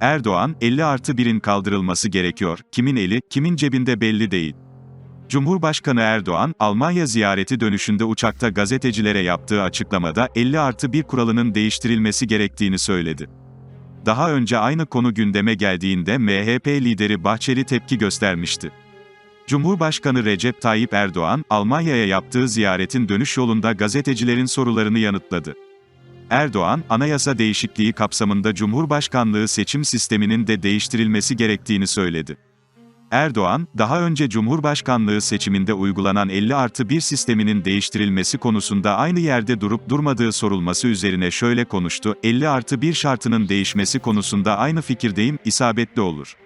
Erdoğan, 50 artı 1'in kaldırılması gerekiyor, kimin eli, kimin cebinde belli değil. Cumhurbaşkanı Erdoğan, Almanya ziyareti dönüşünde uçakta gazetecilere yaptığı açıklamada 50 artı 1 kuralının değiştirilmesi gerektiğini söyledi. Daha önce aynı konu gündeme geldiğinde MHP lideri Bahçeli tepki göstermişti. Cumhurbaşkanı Recep Tayyip Erdoğan, Almanya'ya yaptığı ziyaretin dönüş yolunda gazetecilerin sorularını yanıtladı. Erdoğan, anayasa değişikliği kapsamında Cumhurbaşkanlığı seçim sisteminin de değiştirilmesi gerektiğini söyledi. Erdoğan, daha önce Cumhurbaşkanlığı seçiminde uygulanan 50 artı 1 sisteminin değiştirilmesi konusunda aynı yerde durup durmadığı sorulması üzerine şöyle konuştu, 50 artı 1 şartının değişmesi konusunda aynı fikirdeyim, isabetli olur.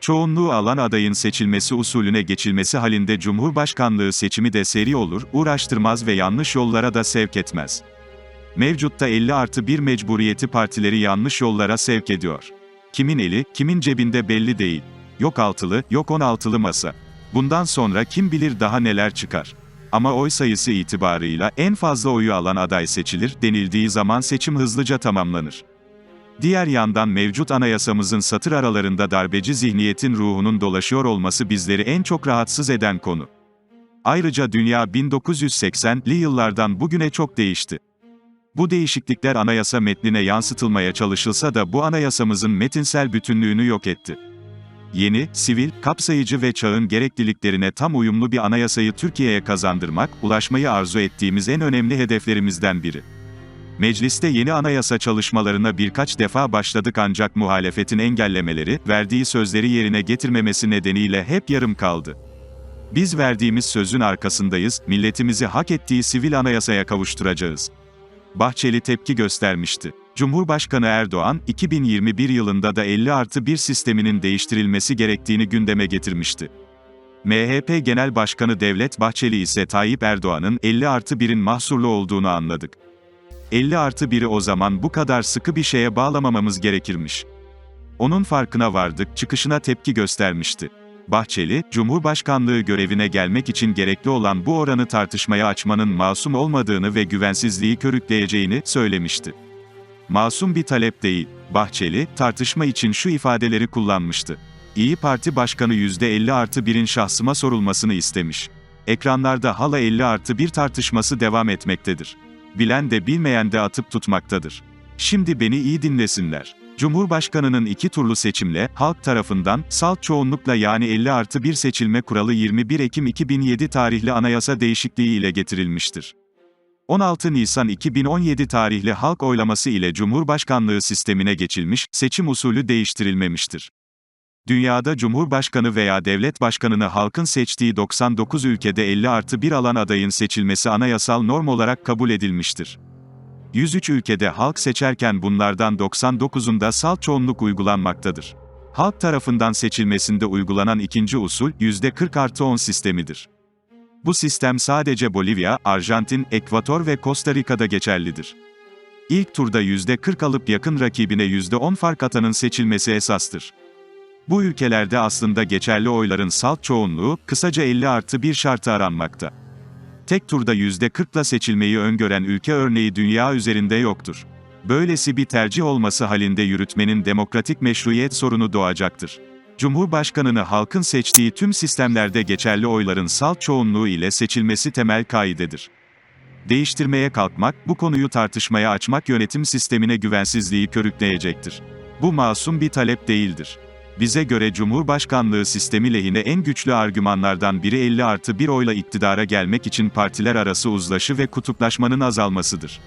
Çoğunluğu alan adayın seçilmesi usulüne geçilmesi halinde Cumhurbaşkanlığı seçimi de seri olur, uğraştırmaz ve yanlış yollara da sevk etmez. Mevcutta 50 artı 1 mecburiyeti partileri yanlış yollara sevk ediyor. Kimin eli, kimin cebinde belli değil. Yok altılı, yok 16'lı masa. Bundan sonra kim bilir daha neler çıkar. Ama oy sayısı itibarıyla en fazla oyu alan aday seçilir denildiği zaman seçim hızlıca tamamlanır. Diğer yandan mevcut anayasamızın satır aralarında darbeci zihniyetin ruhunun dolaşıyor olması bizleri en çok rahatsız eden konu. Ayrıca dünya 1980'li yıllardan bugüne çok değişti. Bu değişiklikler anayasa metnine yansıtılmaya çalışılsa da bu anayasamızın metinsel bütünlüğünü yok etti. Yeni, sivil, kapsayıcı ve çağın gerekliliklerine tam uyumlu bir anayasayı Türkiye'ye kazandırmak, ulaşmayı arzu ettiğimiz en önemli hedeflerimizden biri. Mecliste yeni anayasa çalışmalarına birkaç defa başladık ancak muhalefetin engellemeleri, verdiği sözleri yerine getirmemesi nedeniyle hep yarım kaldı. Biz verdiğimiz sözün arkasındayız, milletimizi hak ettiği sivil anayasaya kavuşturacağız. Bahçeli tepki göstermişti. Cumhurbaşkanı Erdoğan, 2021 yılında da 50 artı 1 sisteminin değiştirilmesi gerektiğini gündeme getirmişti. MHP Genel Başkanı Devlet Bahçeli ise Tayyip Erdoğan'ın 50 artı 1'in mahsurlu olduğunu anladık. 50 artı 1'i o zaman bu kadar sıkı bir şeye bağlamamamız gerekirmiş. Onun farkına vardık, çıkışına tepki göstermişti. Bahçeli, Cumhurbaşkanlığı görevine gelmek için gerekli olan bu oranı tartışmaya açmanın masum olmadığını ve güvensizliği körükleyeceğini söylemişti. Masum bir talep değil. Bahçeli, tartışma için şu ifadeleri kullanmıştı. İyi Parti Başkanı %50 artı 1'in şahsıma sorulmasını istemiş. Ekranlarda hala 50 artı 1 tartışması devam etmektedir. Bilen de bilmeyen de atıp tutmaktadır. Şimdi beni iyi dinlesinler. Cumhurbaşkanının iki turlu seçimle, halk tarafından, salt çoğunlukla yani 50 artı 1 seçilme kuralı 21 Ekim 2007 tarihli anayasa değişikliği ile getirilmiştir. 16 Nisan 2017 tarihli halk oylaması ile Cumhurbaşkanlığı sistemine geçilmiş, seçim usulü değiştirilmemiştir. Dünyada Cumhurbaşkanı veya devlet başkanını halkın seçtiği 99 ülkede 50 artı 1 alan adayın seçilmesi anayasal norm olarak kabul edilmiştir. 103 ülkede halk seçerken bunlardan 99'unda salt çoğunluk uygulanmaktadır. Halk tarafından seçilmesinde uygulanan ikinci usul, %40 artı 10 sistemidir. Bu sistem sadece Bolivya, Arjantin, Ekvator ve Costa Rica'da geçerlidir. İlk turda %40 alıp yakın rakibine %10 fark atanın seçilmesi esastır. Bu ülkelerde aslında geçerli oyların salt çoğunluğu, kısaca 50 artı bir şartı aranmakta. Tek turda %40'la seçilmeyi öngören ülke örneği dünya üzerinde yoktur. Böylesi bir tercih olması halinde yürütmenin demokratik meşruiyet sorunu doğacaktır. Cumhurbaşkanını halkın seçtiği tüm sistemlerde geçerli oyların salt çoğunluğu ile seçilmesi temel kaidedir. Değiştirmeye kalkmak, bu konuyu tartışmaya açmak yönetim sistemine güvensizliği körükleyecektir. Bu masum bir talep değildir. Bize göre Cumhurbaşkanlığı sistemi lehine en güçlü argümanlardan biri 50 artı 1 oyla iktidara gelmek için partiler arası uzlaşı ve kutuplaşmanın azalmasıdır.